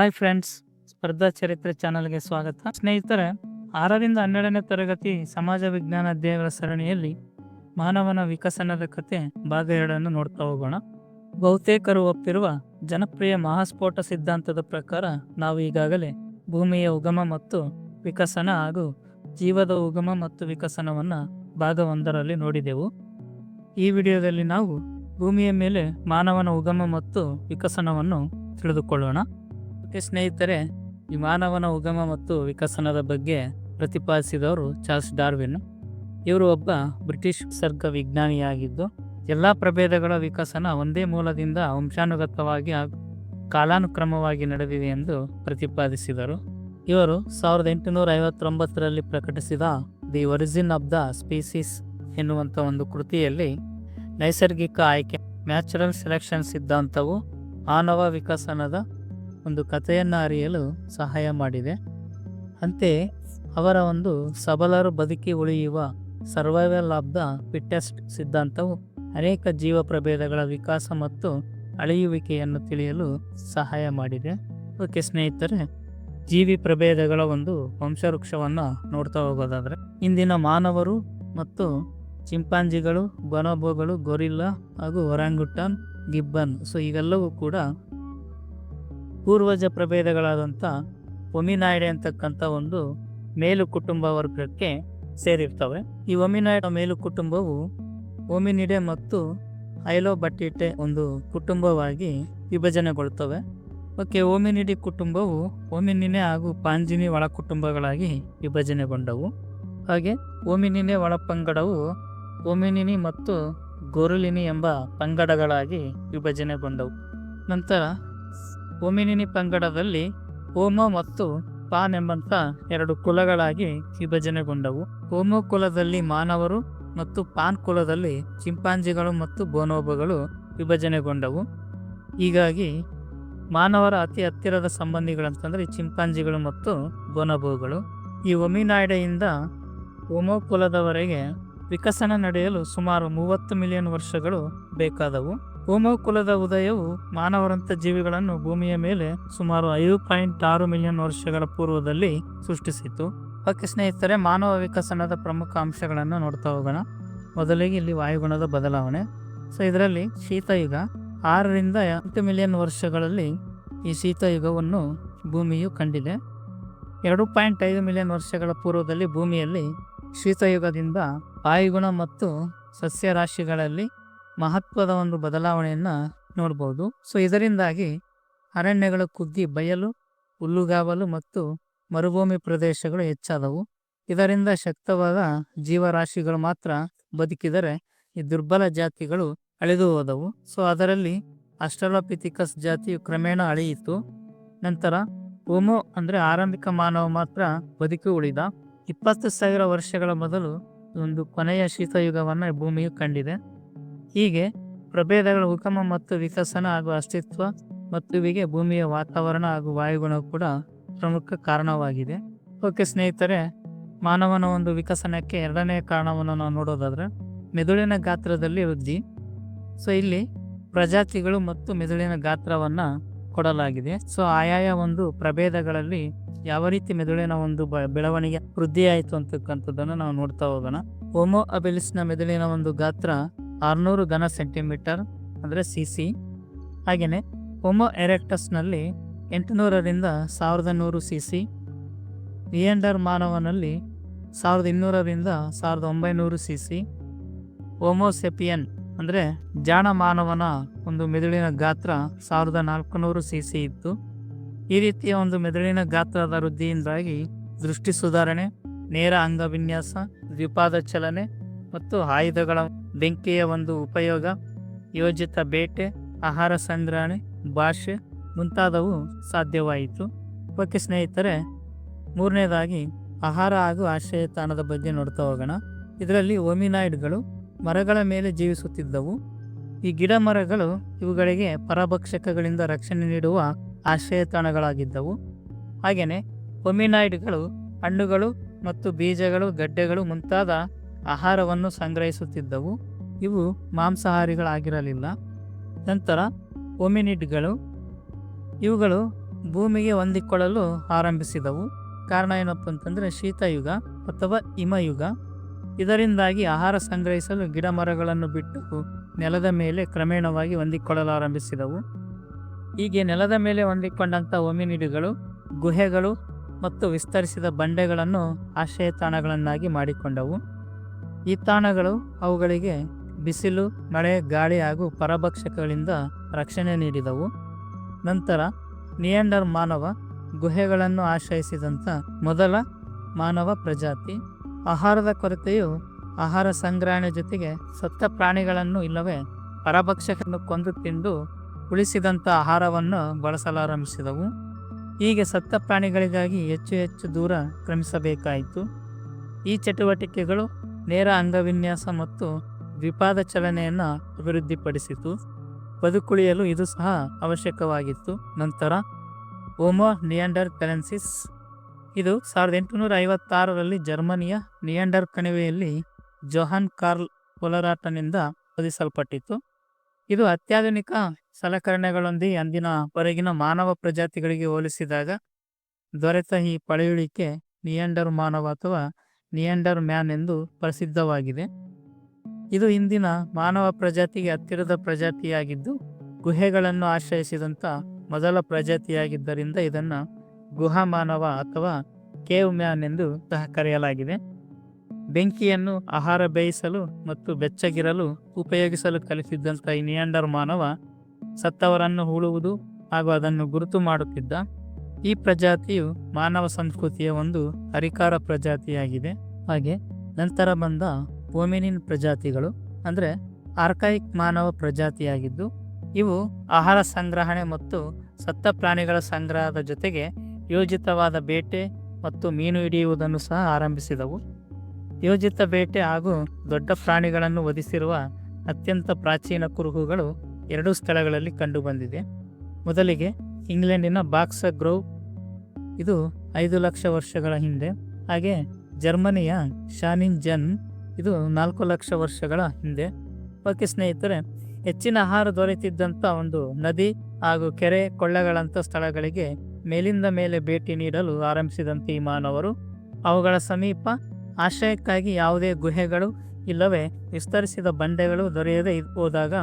Hi friends ಸ್ಪರ್ಧಾ ಚರಿತ್ರೆ ಚಾನಲ್ಗೆ ಸ್ವಾಗತ. ಸ್ನೇಹಿತರೆ, ಆರರಿಂದ ಹನ್ನೆರಡನೇ ತರಗತಿ ಸಮಾಜ ವಿಜ್ಞಾನ ಅಧ್ಯಾಯಗಳ ಸರಣಿಯಲ್ಲಿ ಮಾನವನ ವಿಕಸನದ ಕತೆ ಭಾಗ ಎರಡನ್ನು ನೋಡ್ತಾ ಹೋಗೋಣ. ಬಹುತೇಕರು ಒಪ್ಪಿರುವ ಜನಪ್ರಿಯ ಮಹಾಸ್ಫೋಟ ಸಿದ್ಧಾಂತದ ಪ್ರಕಾರ ನಾವು ಈಗಾಗಲೇ ಭೂಮಿಯ ಉಗಮ ಮತ್ತು ವಿಕಸನ ಹಾಗೂ ಜೀವದ ಉಗಮ ಮತ್ತು ವಿಕಸನವನ್ನು ಭಾಗ ಒಂದರಲ್ಲಿ ನೋಡಿದೆವು. ಈ ವಿಡಿಯೋದಲ್ಲಿ ನಾವು ಭೂಮಿಯ ಮೇಲೆ ಮಾನವನ ಉಗಮ ಮತ್ತು ವಿಕಸನವನ್ನು ತಿಳಿದುಕೊಳ್ಳೋಣ. ಓಕೆ ಸ್ನೇಹಿತರೆ ಈ ಮಾನವನ ಉಗಮ ಮತ್ತು ವಿಕಸನದ ಬಗ್ಗೆ ಪ್ರತಿಪಾದಿಸಿದವರು ಚಾರ್ಲ್ಸ್ ಡಾರ್ವಿನ್. ಇವರು ಒಬ್ಬ ಬ್ರಿಟಿಷ್ ಸರ್ಗ ವಿಜ್ಞಾನಿಯಾಗಿದ್ದು ಎಲ್ಲ ಪ್ರಭೇದಗಳ ವಿಕಸನ ಒಂದೇ ಮೂಲದಿಂದ ವಂಶಾನುಗತವಾಗಿ ಕಾಲಾನುಕ್ರಮವಾಗಿ ನಡೆದಿದೆ ಎಂದು ಪ್ರತಿಪಾದಿಸಿದರು. ಇವರು ಸಾವಿರದ ಎಂಟುನೂರ ಐವತ್ತೊಂಬತ್ತರಲ್ಲಿ ಪ್ರಕಟಿಸಿದ the origin of the species ಎನ್ನುವಂಥ ಒಂದು ಕೃತಿಯಲ್ಲಿ ನೈಸರ್ಗಿಕ ಆಯ್ಕೆ, ನ್ಯಾಚುರಲ್ ಸೆಲೆಕ್ಷನ್ ಸಿದ್ಧಾಂತವು ಮಾನವ ವಿಕಸನದ ಒಂದು ಕಥೆಯನ್ನು ಅರಿಯಲು ಸಹಾಯ ಮಾಡಿದೆ. ಅಂತೆ, ಅವರ ಒಂದು ಸಬಲರು ಬದುಕಿ ಉಳಿಯುವ ಸರ್ವೈವಲ್ ಆಫ್ ದ ಫಿಟ್ಟೆಸ್ಟ್ ಸಿದ್ಧಾಂತವು ಅನೇಕ ಜೀವ ಪ್ರಭೇದಗಳ ವಿಕಾಸ ಮತ್ತು ಅಳೆಯುವಿಕೆಯನ್ನು ತಿಳಿಯಲು ಸಹಾಯ ಮಾಡಿದೆ. ಓಕೆ ಸ್ನೇಹಿತರೆ, ಜೀವಿ ಪ್ರಭೇದಗಳ ಒಂದು ವಂಶವೃಕ್ಷವನ್ನು ನೋಡ್ತಾ ಹೋಗೋದಾದರೆ, ಇಂದಿನ ಮಾನವರು ಮತ್ತು ಚಿಂಪಾಂಜಿಗಳು, ಬನೋಬೋಗಳು, ಗೊರಿಲ್ಲಾ ಹಾಗೂ ಒರಾಂಗುಟನ್, ಗಿಬ್ಬನ್, ಸೊ ಇವೆಲ್ಲವೂ ಕೂಡ ಪೂರ್ವಜ ಪ್ರಭೇದಗಳಾದಂಥ ಒಮಿನಾಯ್ಡೆ ಅಂತಕ್ಕಂಥ ಒಂದು ಮೇಲು ಕುಟುಂಬ ವರ್ಗಕ್ಕೆ ಸೇರಿರ್ತವೆ. ಈ ಒಮಿನಾಯ್ಡ ಮೇಲು ಕುಟುಂಬವು ಒಮಿನಿಡೆ ಮತ್ತು ಐಲೋಬಟ್ಟಿಟೆ ಒಂದು ಕುಟುಂಬವಾಗಿ ವಿಭಜನೆಗೊಳ್ತವೆ. ಓಕೆ ಓಮಿನಿಡಿ ಕುಟುಂಬವು ಓಮಿನಿನೆ ಹಾಗೂ ಪಾಂಜಿನಿ ಒಳ ಕುಟುಂಬಗಳಾಗಿ ವಿಭಜನೆಗೊಂಡವು. ಹಾಗೆ ಓಮಿನಿನೆ ಒಳಪಂಗಡವು ಓಮಿನಿನಿ ಮತ್ತು ಗೊರುಲಿನಿ ಎಂಬ ಪಂಗಡಗಳಾಗಿ ವಿಭಜನೆಗೊಂಡವು. ನಂತರ ಓಮಿನಿನಿ ಪಂಗಡದಲ್ಲಿ ಹೋಮೋ ಮತ್ತು ಪಾನ್ ಎಂಬಂತ ಎರಡು ಕುಲಗಳಾಗಿ ವಿಭಜನೆಗೊಂಡವು. ಹೋಮೋ ಕುಲದಲ್ಲಿ ಮಾನವರು ಮತ್ತು ಪಾನ್ ಕುಲದಲ್ಲಿ ಚಿಂಪಾಂಜಿಗಳು ಮತ್ತು ಬೋನೋಬಗಳು ವಿಭಜನೆಗೊಂಡವು. ಹೀಗಾಗಿ ಮಾನವರ ಅತಿ ಹತ್ತಿರದ ಸಂಬಂಧಿಗಳಂತಂದರೆ ಚಿಂಪಾಂಜಿಗಳು ಮತ್ತು ಬೋನಬೋಗಳು. ಈ ಒಮಿನಾಯ್ಡೆಯಿಂದ ಓಮೋ ಕುಲದವರೆಗೆ ವಿಕಸನ ನಡೆಯಲು ಸುಮಾರು ಮೂವತ್ತು ಮಿಲಿಯನ್ ವರ್ಷಗಳು ಬೇಕಾದವು. ಹೋಮೋ ಕುಲದ ಉದಯವು ಮಾನವರಂಥ ಜೀವಿಗಳನ್ನು ಭೂಮಿಯ ಮೇಲೆ ಸುಮಾರು ಐದು ಪಾಯಿಂಟ್ ಆರು ಮಿಲಿಯನ್ ವರ್ಷಗಳ ಪೂರ್ವದಲ್ಲಿ ಸೃಷ್ಟಿಸಿತು ಓಕೆ ಸ್ನೇಹಿತರೆ, ಮಾನವ ವಿಕಸನದ ಪ್ರಮುಖ ಅಂಶಗಳನ್ನು ನೋಡ್ತಾ ಹೋಗೋಣ. ಮೊದಲಿಗೆ ಇಲ್ಲಿ ವಾಯುಗುಣದ ಬದಲಾವಣೆ. ಸೊ, ಇದರಲ್ಲಿ ಶೀತಯುಗ ಆರರಿಂದ ಎಂಟು ಮಿಲಿಯನ್ ವರ್ಷಗಳಲ್ಲಿ ಈ ಶೀತಯುಗವನ್ನು ಭೂಮಿಯು ಕಂಡಿದೆ. ಎರಡು ಪಾಯಿಂಟ್ ಐದು ಮಿಲಿಯನ್ ವರ್ಷಗಳ ಪೂರ್ವದಲ್ಲಿ ಭೂಮಿಯಲ್ಲಿ ಶೀತಯುಗದಿಂದ ವಾಯುಗುಣ ಮತ್ತು ಸಸ್ಯರಾಶಿಗಳಲ್ಲಿ ಮಹತ್ವದ ಒಂದು ಬದಲಾವಣೆಯನ್ನು ನೋಡ್ಬೋದು. ಸೊ ಇದರಿಂದಾಗಿ ಅರಣ್ಯಗಳು ಕುಗ್ಗಿ ಬಯಲು, ಹುಲ್ಲುಗಾವಲು ಮತ್ತು ಮರುಭೂಮಿ ಪ್ರದೇಶಗಳು ಹೆಚ್ಚಾದವು. ಇದರಿಂದ ಶಕ್ತವಾದ ಜೀವರಾಶಿಗಳು ಮಾತ್ರ ಬದುಕಿದರೆ ಈ ದುರ್ಬಲ ಜಾತಿಗಳು ಅಳಿದು ಹೋದವು. ಸೊ ಅದರಲ್ಲಿ ಅಸ್ಟ್ರಲೋಪಿಥಿಕಸ್ ಜಾತಿಯು ಕ್ರಮೇಣ ಅಳಿಯಿತು. ನಂತರ ಹೋಮೋ ಅಂದರೆ ಆರಂಭಿಕ ಮಾನವ ಮಾತ್ರ ಬದುಕಿ ಉಳಿದ. ಇಪ್ಪತ್ತು ಸಾವಿರ ವರ್ಷಗಳ ಮೊದಲು ಒಂದು ಕೊನೆಯ ಶೀತಯುಗವನ್ನು ಭೂಮಿಯು ಕಂಡಿದೆ. ಹೀಗೆ ಪ್ರಭೇದಗಳ ಉಗಮ ಮತ್ತು ವಿಕಸನ ಹಾಗೂ ಅಸ್ತಿತ್ವ ಮತ್ತು ಇವಿಗೆ ಭೂಮಿಯ ವಾತಾವರಣ ಹಾಗೂ ವಾಯುಗುಣ ಕೂಡ ಪ್ರಮುಖ ಕಾರಣವಾಗಿದೆ. ಓಕೆ ಸ್ನೇಹಿತರೆ, ಮಾನವನ ಒಂದು ವಿಕಸನಕ್ಕೆ ಎರಡನೇ ಕಾರಣವನ್ನು ನಾವು ನೋಡೋದಾದ್ರೆ ಮೆದುಳಿನ ಗಾತ್ರದಲ್ಲಿ ವೃದ್ಧಿ. ಸೊ ಇಲ್ಲಿ ಪ್ರಜಾತಿಗಳು ಮತ್ತು ಮೆದುಳಿನ ಗಾತ್ರವನ್ನು ಕೊಡಲಾಗಿದೆ. ಸೊ ಆಯಾಯ ಒಂದು ಪ್ರಭೇದಗಳಲ್ಲಿ ಯಾವ ರೀತಿ ಮೆದುಳಿನ ಒಂದು ಬ, ಬೆಳವಣಿಗೆ ವೃದ್ಧಿಯಾಯಿತು ಅಂತಕ್ಕಂಥದ್ದನ್ನು ನಾವು ನೋಡ್ತಾ ಹೋಗೋಣ. ಹೋಮೋ ಅಬೆಲಿಸ್ನ ಮೆದುಳಿನ ಒಂದು ಗಾತ್ರ ಆರುನೂರು ಘನ ಸೆಂಟಿಮೀಟರ್ ಅಂದರೆ ಸಿ ಸಿ ಹಾಗೆಯೇ ಹೋಮೋ ಎರೆಕ್ಟಸ್ನಲ್ಲಿ ಎಂಟುನೂರರಿಂದ ಸಾವಿರದ ನೂರು ಸಿ ಸಿ ನಿಯಂಡರ್ ಮಾನವನಲ್ಲಿ ಸಾವಿರದ ಇನ್ನೂರರಿಂದ ಸಾವಿರದ ಒಂಬೈನೂರು ಸಿ ಸಿ ಹೊಮೋಸೆಪಿಯನ್ ಅಂದರೆ ಜಾಣ ಮಾನವನ ಒಂದು ಮೆದುಳಿನ ಗಾತ್ರ ಸಾವಿರದ ನಾಲ್ಕುನೂರು ಸಿ ಸಿ ಇತ್ತು. ಈ ರೀತಿಯ ಒಂದು ಮೆದುಳಿನ ಗಾತ್ರದ ವೃದ್ಧಿಯಿಂದಾಗಿ ದೃಷ್ಟಿ ಸುಧಾರಣೆ, ನೇರ ಅಂಗವಿನ್ಯಾಸ, ದ್ವಿಪಾದ ಚಲನೆ ಮತ್ತು ಆಯುಧಗಳ ಬೆಂಕಿಯ ಒಂದು ಉಪಯೋಗ, ಯೋಜಿತ ಬೇಟೆ, ಆಹಾರ ಸಂಗ್ರಹಣೆ ಭಾಷೆ ಮುಂತಾದವು ಸಾಧ್ಯವಾಯಿತು. ಓಕೆ ಸ್ನೇಹಿತರೆ, ಮೂರನೇದಾಗಿ ಆಹಾರ ಹಾಗೂ ಆಶ್ರಯ ತಾಣದ ಬಗ್ಗೆ ನೋಡ್ತಾ ಹೋಗೋಣ. ಇದರಲ್ಲಿ ಒಮಿನಾಯ್ಡ್ಗಳು ಮರಗಳ ಮೇಲೆ ಜೀವಿಸುತ್ತಿದ್ದವು. ಈ ಗಿಡ ಮರಗಳು ಇವುಗಳಿಗೆ ಪರಭಕ್ಷಕಗಳಿಂದ ರಕ್ಷಣೆ ನೀಡುವ ಆಶ್ರಯ ತಾಣಗಳಾಗಿದ್ದವು ಹಾಗೆಯೇ ಒಮಿನಾಯ್ಡ್ಗಳು ಹಣ್ಣುಗಳು ಮತ್ತು ಬೀಜಗಳು, ಗಡ್ಡೆಗಳು ಮುಂತಾದ ಆಹಾರವನ್ನು ಸಂಗ್ರಹಿಸುತ್ತಿದ್ದವು. ಇವು ಮಾಂಸಾಹಾರಿಗಳಾಗಿರಲಿಲ್ಲ. ನಂತರ ಒಮಿನಿಡ್ಗಳು, ಇವುಗಳು ಭೂಮಿಗೆ ಹೊಂದಿಕೊಳ್ಳಲು ಆರಂಭಿಸಿದವು. ಕಾರಣ ಏನಪ್ಪ ಅಂತಂದರೆ ಶೀತಯುಗ ಅಥವಾ ಹಿಮಯುಗ. ಇದರಿಂದಾಗಿ ಆಹಾರ ಸಂಗ್ರಹಿಸಲು ಗಿಡ ಮರಗಳನ್ನು ಬಿಟ್ಟು ನೆಲದ ಮೇಲೆ ಕ್ರಮೇಣವಾಗಿ ಹೊಂದಿಕೊಳ್ಳಲು ಆರಂಭಿಸಿದವು. ಹೀಗೆ ನೆಲದ ಮೇಲೆ ಹೊಂದಿಕೊಂಡಂಥ ಒಮಿನಿಡ್ಗಳು ಗುಹೆಗಳು ಮತ್ತು ವಿಸ್ತರಿಸಿದ ಬಂಡೆಗಳನ್ನು ಆಶ್ರಯ ತಾಣಗಳನ್ನಾಗಿ ಮಾಡಿಕೊಂಡವು. ಈ ತಾಣಗಳು ಅವುಗಳಿಗೆ ಬಿಸಿಲು, ಮಳೆ, ಗಾಳಿ ಹಾಗೂ ಪರಭಕ್ಷಕಗಳಿಂದ ರಕ್ಷಣೆ ನೀಡಿದವು. ನಂತರ ನಿಯಂಡರ್ ಮಾನವ ಗುಹೆಗಳನ್ನು ಆಶ್ರಯಿಸಿದಂಥ ಮೊದಲ ಮಾನವ ಪ್ರಜಾತಿ. ಆಹಾರದ ಕೊರತೆಯು ಆಹಾರ ಸಂಗ್ರಹಣೆ ಜೊತೆಗೆ ಸತ್ತ ಪ್ರಾಣಿಗಳನ್ನು ಇಲ್ಲವೇ ಪರಭಕ್ಷಕರನ್ನು ಕೊಂದು ತಿಂದು ಉಳಿಸಿದಂಥ ಆಹಾರವನ್ನು ಬಳಸಲಾರಂಭಿಸಿದವು. ಹೀಗೆ ಸತ್ತ ಪ್ರಾಣಿಗಳಿಗಾಗಿ ಹೆಚ್ಚು ಹೆಚ್ಚು ದೂರ ಕ್ರಮಿಸಬೇಕಾಯಿತು. ಈ ಚಟುವಟಿಕೆಗಳು ನೇರ ಅಂಗವಿನ್ಯಾಸ ಮತ್ತು ದ್ವಿಪಾದ ಚಲನೆಯನ್ನು ಅಭಿವೃದ್ಧಿಪಡಿಸಿತು. ಬದುಕುಳಿಯಲು ಇದು ಸಹ ಅವಶ್ಯಕವಾಗಿತ್ತು. ನಂತರ ಓಮೋ ನಿಯಾಂಡರ್ ಕರೆನ್ಸಿಸ್ ಇದು ಸಾವಿರದ ಎಂಟುನೂರ ಐವತ್ತಾರರಲ್ಲಿ ಜರ್ಮನಿಯ ನಿಯಾಂಡರ್ ಕಣಿವೆಯಲ್ಲಿ ಜೊಹಾನ್ ಕಾರ್ಲ್ ಪೊಲರಾಟನಿಂದ ಶೋಧಿಸಲ್ಪಟ್ಟಿತು ಇದು ಅತ್ಯಾಧುನಿಕ ಸಲಕರಣೆಗಳೊಂದಿಗೆ ಅಂದಿನ ಹೊರಗಿನ ಮಾನವ ಪ್ರಜಾತಿಗಳಿಗೆ ಹೋಲಿಸಿದಾಗ ದೊರೆತ ಈ ಪಳೆಯುಳಿಕೆ ನಿಯಾಂಡರ್ ಮಾನವ ಅಥವಾ ನಿಯಾಂಡರ್ ಮ್ಯಾನ್ ಎಂದು ಪ್ರಸಿದ್ಧವಾಗಿದೆ. ಇದು ಇಂದಿನ ಮಾನವ ಪ್ರಜಾತಿಗೆ ಹತ್ತಿರದ ಪ್ರಜಾತಿಯಾಗಿದ್ದು, ಗುಹೆಗಳನ್ನು ಆಶ್ರಯಿಸಿದಂಥ ಮೊದಲ ಪ್ರಜಾತಿಯಾಗಿದ್ದರಿಂದ ಇದನ್ನು ಗುಹಾ ಮಾನವ ಅಥವಾ ಕೇವ್ ಮ್ಯಾನ್ ಎಂದು ಸಹ ಕರೆಯಲಾಗಿದೆ. ಬೆಂಕಿಯನ್ನು ಆಹಾರ ಬೇಯಿಸಲು ಮತ್ತು ಬೆಚ್ಚಗಿರಲು ಉಪಯೋಗಿಸಲು ಕಲಿಸಿದ್ದಂಥ ಈ ನಿಯಾಂಡರ್ ಮಾನವ ಸತ್ತವರನ್ನು ಹೂಳುವುದು ಹಾಗೂ ಅದನ್ನು ಗುರುತು ಮಾಡುತ್ತಿದ್ದ. ಈ ಪ್ರಜಾತಿಯು ಮಾನವ ಸಂಸ್ಕೃತಿಯ ಒಂದು ಅರಿಕಾರ ಪ್ರಜಾತಿಯಾಗಿದೆ. ಹಾಗೆ ನಂತರ ಬಂದ ಓಮಿನಿನ್ ಪ್ರಜಾತಿಗಳು ಅಂದರೆ ಆರ್ಕಾಯಿಕ್ ಮಾನವ ಪ್ರಜಾತಿಯಾಗಿದ್ದು, ಇವು ಆಹಾರ ಸಂಗ್ರಹಣೆ ಮತ್ತು ಸತ್ತ ಪ್ರಾಣಿಗಳ ಸಂಗ್ರಹದ ಜೊತೆಗೆ ಯೋಜಿತವಾದ ಬೇಟೆ ಮತ್ತು ಮೀನು ಹಿಡಿಯುವುದನ್ನು ಸಹ ಆರಂಭಿಸಿದವು. ಯೋಜಿತ ಬೇಟೆ ಹಾಗೂ ದೊಡ್ಡ ಪ್ರಾಣಿಗಳನ್ನು ವಧಿಸಿರುವ ಅತ್ಯಂತ ಪ್ರಾಚೀನ ಕುರುಹುಗಳು ಎರಡೂ ಸ್ಥಳಗಳಲ್ಲಿ ಕಂಡುಬಂದಿದೆ. ಮೊದಲಿಗೆ ಇಂಗ್ಲೆಂಡಿನ ಬಾಕ್ಸ ಗ್ರೋವ್, ಇದು ಐದು ಲಕ್ಷ ವರ್ಷಗಳ ಹಿಂದೆ. ಹಾಗೆ ಜರ್ಮನಿಯ ಶಾನಿನ್ ಜನ್ ಇದು ನಾಲ್ಕು ಲಕ್ಷ ವರ್ಷಗಳ ಹಿಂದೆ. ಓಕೆ ಸ್ನೇಹಿತರೆ, ಹೆಚ್ಚಿನ ಆಹಾರ ದೊರೆತಿದ್ದಂಥ ಒಂದು ನದಿ ಹಾಗೂ ಕೆರೆ ಕೊಳ್ಳಗಳಂಥ ಸ್ಥಳಗಳಿಗೆ ಮೇಲಿಂದ ಮೇಲೆ ಭೇಟಿ ನೀಡಲು ಆರಂಭಿಸಿದಂಥ ಈ ಮಾನವರು. ಅವುಗಳ ಸಮೀಪ ಆಶ್ರಯಕ್ಕಾಗಿ ಯಾವುದೇ ಗುಹೆಗಳು ಇಲ್ಲವೇ ವಿಸ್ತರಿಸಿದ ಬಂಡೆಗಳು ದೊರೆಯದೇ ಹೋದಾಗ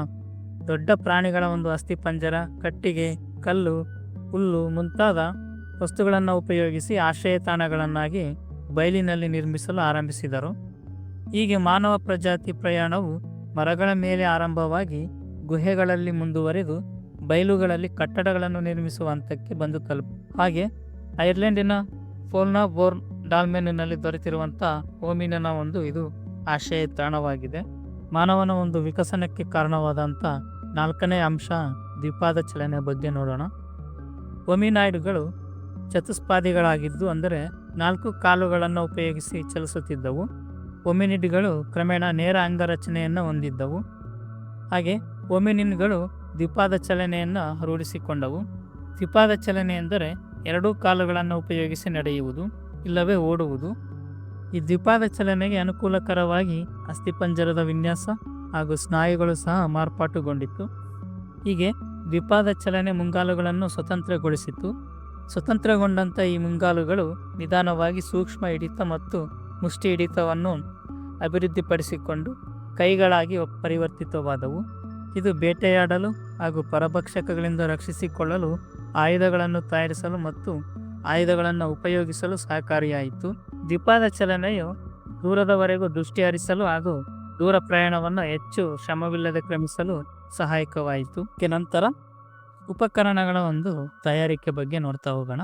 ದೊಡ್ಡ ಪ್ರಾಣಿಗಳ ಒಂದು ಅಸ್ಥಿಪಂಜರ ಕಟ್ಟಿಗೆ, ಕಲ್ಲು, ಹುಲ್ಲು ಮುಂತಾದ ವಸ್ತುಗಳನ್ನು ಉಪಯೋಗಿಸಿ ಆಶ್ರಯ ತಾಣಗಳನ್ನಾಗಿ ಬಯಲಿನಲ್ಲಿ ನಿರ್ಮಿಸಲು ಆರಂಭಿಸಿದರು. ಹೀಗೆ ಮಾನವ ಪ್ರಜಾತಿ ಪ್ರಯಾಣವು ಮರಗಳ ಮೇಲೆ ಆರಂಭವಾಗಿ ಗುಹೆಗಳಲ್ಲಿ ಮುಂದುವರೆದು ಬಯಲುಗಳಲ್ಲಿ ಕಟ್ಟಡಗಳನ್ನು ನಿರ್ಮಿಸುವ ಹಂತಕ್ಕೆ ಬಂದು ತಲುಪ. ಹಾಗೆ ಐರ್ಲೆಂಡಿನ ಫೋಲ್ನ ಬೋರ್ನ್ ಡಾಲ್ಮೆನ್ನಲ್ಲಿ ದೊರೆತಿರುವಂಥ ಓಮಿನನ ಒಂದು ಇದು ಆಶಯ ತಾಣವಾಗಿದೆ. ಮಾನವನ ಒಂದು ವಿಕಸನಕ್ಕೆ ಕಾರಣವಾದಂಥ ನಾಲ್ಕನೇ ಅಂಶ ದ್ವಿಪಾದ ಚಲನೆ ಬಗ್ಗೆ ನೋಡೋಣ. ಒಮಿನಾಯ್ಡ್ಗಳು ಚತುಷ್ಪಾದಿಗಳಾಗಿದ್ದು ಅಂದರೆ ನಾಲ್ಕು ಕಾಲುಗಳನ್ನು ಉಪಯೋಗಿಸಿ ಚಲಿಸುತ್ತಿದ್ದವು. ಒಮಿನಿಡ್ಗಳು ಕ್ರಮೇಣ ನೇರ ಅಂಗರಚನೆಯನ್ನು ಹೊಂದಿದ್ದವು. ಹಾಗೆ ಒಮಿನಿನ್ಗಳು ದ್ವಿಪಾದ ಚಲನೆಯನ್ನು ರೂಢಿಸಿಕೊಂಡವು. ದ್ವಿಪಾದ ಚಲನೆ ಎಂದರೆ ಎರಡೂ ಕಾಲುಗಳನ್ನು ಉಪಯೋಗಿಸಿ ನಡೆಯುವುದು, ಇಲ್ಲವೇ ಓಡುವುದು. ಈ ದ್ವಿಪಾದ ಚಲನೆಗೆ ಅನುಕೂಲಕರವಾಗಿ ಅಸ್ಥಿಪಂಜರದ ವಿನ್ಯಾಸ ಹಾಗೂ ಸ್ನಾಯುಗಳು ಸಹ ಮಾರ್ಪಾಟುಗೊಂಡಿತ್ತು. ಹೀಗೆ ದ್ವಿಪಾದ ಚಲನೆ ಮುಂಗಾಲುಗಳನ್ನು ಸ್ವತಂತ್ರಗೊಳಿಸಿತು ಸ್ವತಂತ್ರಗೊಂಡಂಥ ಈ ಮುಂಗಾಲುಗಳು ನಿಧಾನವಾಗಿ ಸೂಕ್ಷ್ಮ ಹಿಡಿತ ಮತ್ತು ಮುಷ್ಟಿ ಹಿಡಿತವನ್ನು ಅಭಿವೃದ್ಧಿಪಡಿಸಿಕೊಂಡು ಕೈಗಳಾಗಿ ಪರಿವರ್ತಿತವಾದವು. ಇದು ಬೇಟೆಯಾಡಲು ಹಾಗೂ ಪರಭಕ್ಷಕಗಳಿಂದ ರಕ್ಷಿಸಿಕೊಳ್ಳಲು ಆಯುಧಗಳನ್ನು ತಯಾರಿಸಲು ಮತ್ತು ಆಯುಧಗಳನ್ನು ಉಪಯೋಗಿಸಲು ಸಹಕಾರಿಯಾಯಿತು. ದ್ವಿಪಾದ ಚಲನೆಯು ದೂರದವರೆಗೂ ದೃಷ್ಟಿ ಹರಿಸಲು ಹಾಗೂ ದೂರ ಪ್ರಯಾಣವನ್ನು ಹೆಚ್ಚು ಶ್ರಮವಿಲ್ಲದೆ ಕ್ರಮಿಸಲು ಸಹಾಯಕವಾಯಿತು. ನಂತರ ಉಪಕರಣಗಳ ಒಂದು ತಯಾರಿಕೆ ಬಗ್ಗೆ ನೋಡ್ತಾ ಹೋಗೋಣ.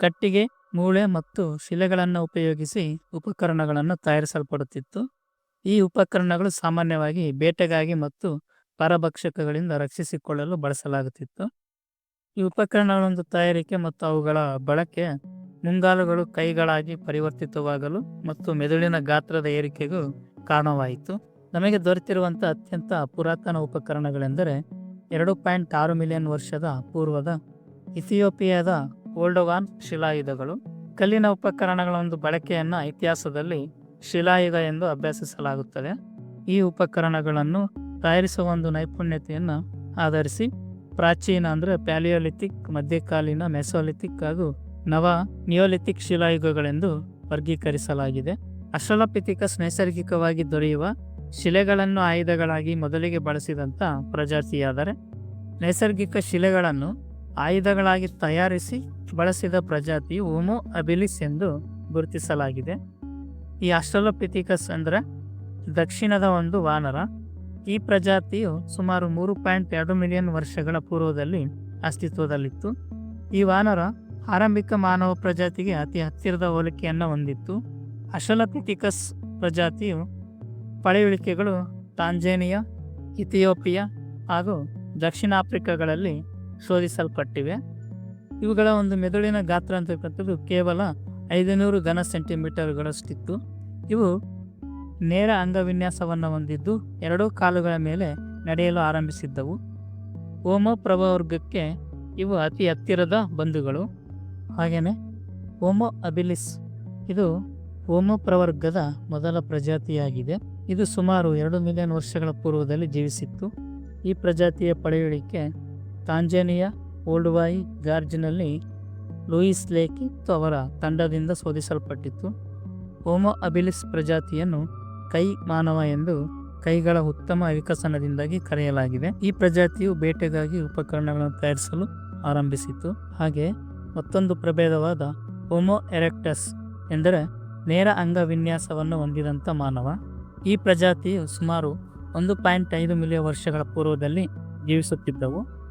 ಕಟ್ಟಿಗೆ ಮೂಳೆ ಮತ್ತು ಶಿಲೆಗಳನ್ನು ಉಪಯೋಗಿಸಿ ಉಪಕರಣಗಳನ್ನು ತಯಾರಿಸಲ್ಪಡುತ್ತಿತ್ತು. ಈ ಉಪಕರಣಗಳು ಸಾಮಾನ್ಯವಾಗಿ ಬೇಟೆಗಾಗಿ ಮತ್ತು ಪರಭಕ್ಷಕಗಳಿಂದ ರಕ್ಷಿಸಿಕೊಳ್ಳಲು ಬಳಸಲಾಗುತ್ತಿತ್ತು. ಈ ಉಪಕರಣಗಳೊಂದು ತಯಾರಿಕೆ ಮತ್ತು ಅವುಗಳ ಬಳಕೆ ಮುಂಗಾಲುಗಳು ಕೈಗಳಾಗಿ ಪರಿವರ್ತಿತವಾಗಲು ಮತ್ತು ಮೆದುಳಿನ ಗಾತ್ರದ ಏರಿಕೆಗೂ ಕಾರಣವಾಯಿತು. ನಮಗೆ ದೊರೆತಿರುವಂಥ ಅತ್ಯಂತ ಪುರಾತನ ಉಪಕರಣಗಳೆಂದರೆ ಎರಡು ಪಾಯಿಂಟ್ ಆರು ಮಿಲಿಯನ್ ವರ್ಷದ ಪೂರ್ವದ ಇಥಿಯೋಪಿಯಾದ ಓಲ್ಡೋಗಾನ್ ಶಿಲಾಯುಧಗಳು. ಕಲ್ಲಿನ ಉಪಕರಣಗಳ ಒಂದು ಬಳಕೆಯನ್ನು ಇತಿಹಾಸದಲ್ಲಿ ಶಿಲಾಯುಗ ಎಂದು ಅಭ್ಯಾಸಿಸಲಾಗುತ್ತದೆ. ಈ ಉಪಕರಣಗಳನ್ನು ತಯಾರಿಸುವ ಒಂದು ನೈಪುಣ್ಯತೆಯನ್ನು ಆಧರಿಸಿ ಪ್ರಾಚೀನ ಅಂದರೆ ಪ್ಯಾಲಿಯೋಲಿಥಿಕ್, ಮಧ್ಯಕಾಲೀನ ಮೆಸೋಲಿಥಿಕ್ ಹಾಗೂ ನವ ನಿಯೋಲಿಥಿಕ್ ಶಿಲಾಯುಗಗಳೆಂದು ವರ್ಗೀಕರಿಸಲಾಗಿದೆ. ಅಸ್ಟ್ರಲಪಿಥಿಕಸ್ ನೈಸರ್ಗಿಕವಾಗಿ ದೊರೆಯುವ ಶಿಲೆಗಳನ್ನು ಆಯುಧಗಳಾಗಿ ಮೊದಲಿಗೆ ಬಳಸಿದಂಥ ಪ್ರಜಾತಿಯಾದರೆ ನೈಸರ್ಗಿಕ ಶಿಲೆಗಳನ್ನು ಆಯುಧಗಳಾಗಿ ತಯಾರಿಸಿ ಬಳಸಿದ ಪ್ರಜಾತಿ ಹೋಮೋ ಅಬಿಲಿಸ್ ಎಂದು ಗುರುತಿಸಲಾಗಿದೆ. ಈ ಆಸ್ಟ್ರಲೋಪಿಥಿಕಸ್ ಅಂದರೆ ದಕ್ಷಿಣದ ಒಂದು ವಾನರ. ಈ ಪ್ರಜಾತಿಯು ಸುಮಾರು ಮೂರು ಪಾಯಿಂಟ್ ಎರಡು ಮಿಲಿಯನ್ ವರ್ಷಗಳ ಪೂರ್ವದಲ್ಲಿ ಅಸ್ತಿತ್ವದಲ್ಲಿತ್ತು. ಈ ವಾನರ ಆರಂಭಿಕ ಮಾನವ ಪ್ರಜಾತಿಗೆ ಅತಿ ಹತ್ತಿರದ ಹೋಲಿಕೆಯನ್ನು ಹೊಂದಿತ್ತು. ಅಶಲಪಿಥಿಕಸ್ ಪ್ರಜಾತಿಯು ಪಳೆಯುಳಿಕೆಗಳು ತಾಂಜೇನಿಯಾ, ಇಥಿಯೋಪಿಯಾ ಹಾಗೂ ದಕ್ಷಿಣ ಆಫ್ರಿಕಾಗಳಲ್ಲಿ ಶೋಧಿಸಲ್ಪಟ್ಟಿವೆ. ಇವುಗಳ ಒಂದು ಮೆದುಳಿನ ಗಾತ್ರ ಅಂತಕ್ಕಂಥದ್ದು ಕೇವಲ ಐದುನೂರು ಘನ ಸೆಂಟಿಮೀಟರ್ಗಳಷ್ಟಿತ್ತು. ಇವು ನೇರ ಅಂಗವಿನ್ಯಾಸವನ್ನು ಹೊಂದಿದ್ದು ಎರಡೂ ಕಾಲುಗಳ ಮೇಲೆ ನಡೆಯಲು ಆರಂಭಿಸಿದ್ದವು. ಓಮ ಪ್ರಭವರ್ಗಕ್ಕೆ ಇವು ಅತಿ ಹತ್ತಿರದ ಬಂಧುಗಳು. ಹಾಗೆಯೇ ಹೋಮೋ ಅಬಿಲಿಸ್ ಇದು ಓಮ ಪ್ರವರ್ಗದ ಮೊದಲ ಪ್ರಜಾತಿಯಾಗಿದೆ. ಇದು ಸುಮಾರು ಎರಡು ಮಿಲಿಯನ್ ವರ್ಷಗಳ ಪೂರ್ವದಲ್ಲಿ ಜೀವಿಸಿತ್ತು. ಈ ಪ್ರಜಾತಿಯ ಪಳೆಯುಳಿಕೆ ತಾಂಜಾನಿಯಾ ಓಲ್ಡ್ವಾಯಿ ಗಾರ್ಜಿನಲ್ಲಿ ಲೂಯಿಸ್ ಲೇಕಿತ್ ಅವರ ತಂಡದಿಂದ ಶೋಧಿಸಲ್ಪಟ್ಟಿತ್ತು. ಹೋಮೋ ಅಬಿಲಿಸ್ ಪ್ರಜಾತಿಯನ್ನು ಕೈ ಮಾನವ ಎಂದು ಕೈಗಳ ಉತ್ತಮ ವಿಕಸನದಿಂದಾಗಿ ಕರೆಯಲಾಗಿದೆ. ಈ ಪ್ರಜಾತಿಯು ಬೇಟೆಗಾಗಿ ಉಪಕರಣಗಳನ್ನು ತಯಾರಿಸಲು ಆರಂಭಿಸಿತು ಹಾಗೆ ಮತ್ತೊಂದು ಪ್ರಭೇದವಾದ ಹೋಮೋ ಎರೆಕ್ಟಸ್ ಎಂದರೆ ನೇರ ಅಂಗವಿನ್ಯಾಸವನ್ನು ಹೊಂದಿದಂಥ ಮಾನವ. ಈ ಪ್ರಜಾತಿಯು ಸುಮಾರು ಒಂದು ಪಾಯಿಂಟ್ ಐದು ಮಿಲಿಯನ್ ವರ್ಷಗಳ ಪೂರ್ವದಲ್ಲಿ ಜೀವಿಸುತ್ತಿದ್ದವು.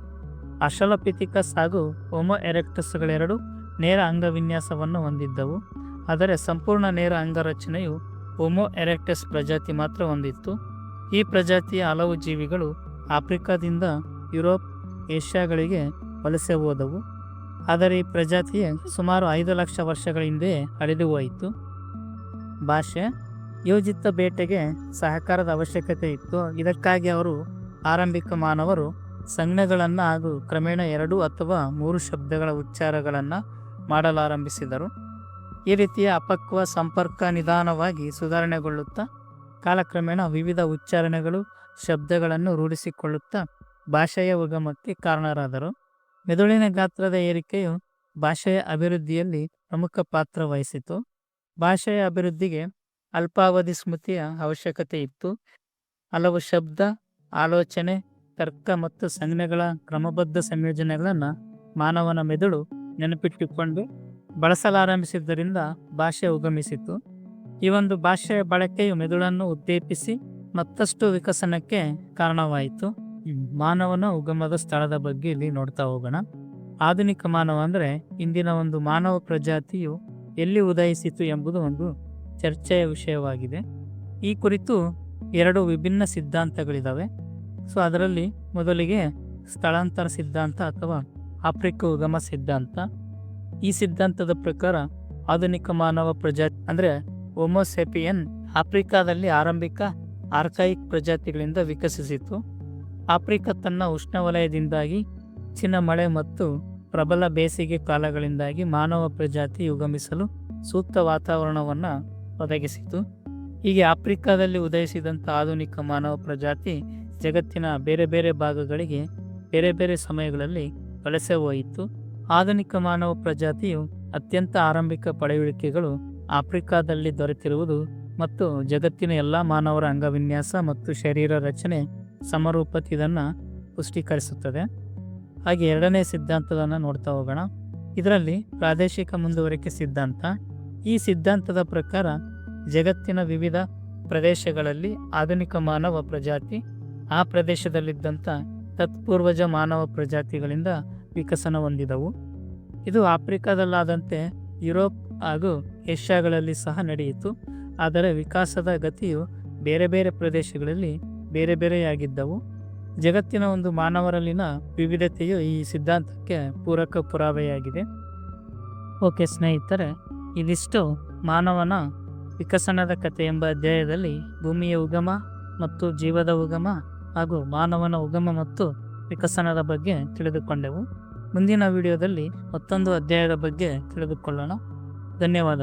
ಅಶಲಪಿಥಿಕಸ್ ಹಾಗೂ ಹೋಮೋ ಎರೆಕ್ಟಸ್ಗಳೆರಡು ನೇರ ಅಂಗವಿನ್ಯಾಸವನ್ನು ಹೊಂದಿದ್ದವು. ಆದರೆ ಸಂಪೂರ್ಣ ನೇರ ಅಂಗರಚನೆಯು ಹೋಮೋ ಎರೆಕ್ಟಸ್ ಪ್ರಜಾತಿ ಮಾತ್ರ ಹೊಂದಿತ್ತು. ಈ ಪ್ರಜಾತಿಯ ಹಲವು ಜೀವಿಗಳು ಆಫ್ರಿಕಾದಿಂದ ಯುರೋಪ್, ಏಷ್ಯಾಗಳಿಗೆ ವಲಸೆ ಹೋದವು. ಆದರೆ ಈ ಪ್ರಜಾತಿಯೇ ಸುಮಾರು ಐದು ಲಕ್ಷ ವರ್ಷಗಳ ಹಿಂದೆ ಅಳಿದು ಹೋಯಿತು. ಭಾಷೆ, ಯೋಜಿತ ಬೇಟೆಗೆ ಸಹಕಾರದ ಅವಶ್ಯಕತೆ ಇತ್ತು. ಇದಕ್ಕಾಗಿ ಅವರು ಆರಂಭಿಕ ಮಾನವರು ಸಂಜ್ಞೆಗಳನ್ನು ಹಾಗೂ ಕ್ರಮೇಣ ಎರಡು ಅಥವಾ ಮೂರು ಶಬ್ದಗಳ ಉಚ್ಚಾರಗಳನ್ನು ಮಾಡಲಾರಂಭಿಸಿದರು. ಈ ರೀತಿಯ ಅಪಕ್ವ ಸಂಪರ್ಕ ನಿಧಾನವಾಗಿ ಸುಧಾರಣೆಗೊಳ್ಳುತ್ತಾ, ಕಾಲಕ್ರಮೇಣ ವಿವಿಧ ಉಚ್ಚಾರಣೆಗಳು ಶಬ್ದಗಳನ್ನು ರೂಢಿಸಿಕೊಳ್ಳುತ್ತಾ ಭಾಷೆಯ ಉಗಮಕ್ಕೆ ಕಾರಣರಾದರು. ಮೆದುಳಿನ ಗಾತ್ರದ ಏರಿಕೆಯು ಭಾಷೆಯ ಅಭಿವೃದ್ಧಿಯಲ್ಲಿ ಪ್ರಮುಖ ಪಾತ್ರ ವಹಿಸಿತು. ಭಾಷೆಯ ಅಭಿವೃದ್ಧಿಗೆ ಅಲ್ಪಾವಧಿ ಸ್ಮೃತಿಯ ಅವಶ್ಯಕತೆ ಇತ್ತು. ಹಲವು ಶಬ್ದ, ಆಲೋಚನೆ ತರ್ಕ ಮತ್ತು ಸಂಜ್ಞೆಗಳ ಕ್ರಮಬದ್ಧ ಸಂಯೋಜನೆಗಳನ್ನು ಮಾನವನ ಮೆದುಳು ನೆನಪಿಟ್ಟುಕೊಂಡು ಬಳಸಲಾರಂಭಿಸಿದ್ದರಿಂದ ಭಾಷೆ ಉಗಮಿಸಿತು. ಈ ಒಂದು ಭಾಷೆಯ ಬಳಕೆಯು ಮೆದುಳನ್ನು ಉದ್ದೇಪಿಸಿ ಮತ್ತಷ್ಟು ವಿಕಸನಕ್ಕೆ ಕಾರಣವಾಯಿತು. ಮಾನವನ ಉಗಮದ ಸ್ಥಳದ ಬಗ್ಗೆ ಇಲ್ಲಿ ನೋಡ್ತಾ ಹೋಗೋಣ. ಆಧುನಿಕ ಮಾನವ ಅಂದರೆ ಇಂದಿನ ಒಂದು ಮಾನವ ಪ್ರಜಾತಿಯು ಎಲ್ಲಿ ಉದಯಿಸಿತು ಎಂಬುದು ಒಂದು ಚರ್ಚೆಯ ವಿಷಯವಾಗಿದೆ. ಈ ಕುರಿತು ಎರಡು ವಿಭಿನ್ನ ಸಿದ್ಧಾಂತಗಳಿದ್ದಾವೆ ಸೊ ಅದರಲ್ಲಿ ಮೊದಲಿಗೆ ಸ್ಥಳಾಂತರ ಸಿದ್ಧಾಂತ ಅಥವಾ ಆಫ್ರಿಕೋಗಮ ಸಿದ್ಧಾಂತ. ಈ ಸಿದ್ಧಾಂತದ ಪ್ರಕಾರ ಆಧುನಿಕ ಮಾನವ ಪ್ರಜಾತಿ ಅಂದರೆ ಒಮೋಸೆಪಿಯನ್ ಆಫ್ರಿಕಾದಲ್ಲಿ ಆರಂಭಿಕ ಆರ್ಕಾಯಿಕ್ ಪ್ರಜಾತಿಗಳಿಂದ ವಿಕಸಿಸಿತು. ಆಫ್ರಿಕಾ ತನ್ನ ಉಷ್ಣವಲಯದಿಂದಾಗಿ ಹೆಚ್ಚಿನ ಮಳೆ ಮತ್ತು ಪ್ರಬಲ ಬೇಸಿಗೆ ಕಾಲಗಳಿಂದಾಗಿ ಮಾನವ ಪ್ರಜಾತಿ ಯುಗಮಿಸಲು ಸೂಕ್ತ ವಾತಾವರಣವನ್ನು ಒದಗಿಸಿತು. ಹೀಗೆ ಆಫ್ರಿಕಾದಲ್ಲಿ ಉದಯಿಸಿದಂಥ ಆಧುನಿಕ ಮಾನವ ಪ್ರಜಾತಿ ಜಗತ್ತಿನ ಬೇರೆ ಬೇರೆ ಭಾಗಗಳಿಗೆ ಬೇರೆ ಬೇರೆ ಸಮಯಗಳಲ್ಲಿ ವಲಸೆ ಹೋಯಿತು. ಆಧುನಿಕ ಮಾನವ ಪ್ರಜಾತಿಯು ಅತ್ಯಂತ ಆರಂಭಿಕ ಪಳೆಯುಳಿಕೆಗಳು ಆಫ್ರಿಕಾದಲ್ಲಿ ದೊರೆತಿರುವುದು ಮತ್ತು ಜಗತ್ತಿನ ಎಲ್ಲ ಮಾನವರ ಅಂಗವಿನ್ಯಾಸ ಮತ್ತು ಶರೀರ ರಚನೆ ಸಮರೂಪತೆ ಇದನ್ನು ಪುಷ್ಟೀಕರಿಸುತ್ತದೆ. ಹಾಗೆ ಎರಡನೇ ಸಿದ್ಧಾಂತವನ್ನು ನೋಡ್ತಾ ಹೋಗೋಣ. ಇದರಲ್ಲಿ ಪ್ರಾದೇಶಿಕ ಮುಂದುವರಿಕೆ ಸಿದ್ಧಾಂತ. ಈ ಸಿದ್ಧಾಂತದ ಪ್ರಕಾರ ಜಗತ್ತಿನ ವಿವಿಧ ಪ್ರದೇಶಗಳಲ್ಲಿ ಆಧುನಿಕ ಮಾನವ ಪ್ರಜಾತಿ ಆ ಪ್ರದೇಶದಲ್ಲಿದ್ದಂಥ ತತ್ಪೂರ್ವಜ ಮಾನವ ಪ್ರಜಾತಿಗಳಿಂದ ವಿಕಸನ ಹೊಂದಿದವು. ಇದು ಆಫ್ರಿಕಾದಲ್ಲಾದಂತೆ ಯುರೋಪ್ ಹಾಗೂ ಏಷ್ಯಾಗಳಲ್ಲಿ ಸಹ ನಡೆಯಿತು. ಆದರೆ ವಿಕಾಸದ ಗತಿಯು ಬೇರೆ ಬೇರೆ ಪ್ರದೇಶಗಳಲ್ಲಿ ಬೇರೆ ಬೇರೆಯಾಗಿದ್ದವು. ಜಗತ್ತಿನ ಒಂದು ಮಾನವರಲ್ಲಿನ ವಿವಿಧತೆಯು ಈ ಸಿದ್ಧಾಂತಕ್ಕೆ ಪೂರಕ ಪುರಾವೆಯಾಗಿದೆ. ಓಕೆ ಸ್ನೇಹಿತರೆ, ಇದಿಷ್ಟು ಮಾನವನ ವಿಕಸನದ ಕಥೆ ಎಂಬ ಅಧ್ಯಾಯದಲ್ಲಿ ಭೂಮಿಯ ಉಗಮ ಮತ್ತು ಜೀವದ ಉಗಮ ಹಾಗೂ ಮಾನವನ ಉಗಮ ಮತ್ತು ವಿಕಸನದ ಬಗ್ಗೆ ತಿಳಿದುಕೊಂಡೆವು. ಮುಂದಿನ ವಿಡಿಯೋದಲ್ಲಿ ಮತ್ತೊಂದು ಅಧ್ಯಾಯದ ಬಗ್ಗೆ ತಿಳಿದುಕೊಳ್ಳೋಣ. ಧನ್ಯವಾದ.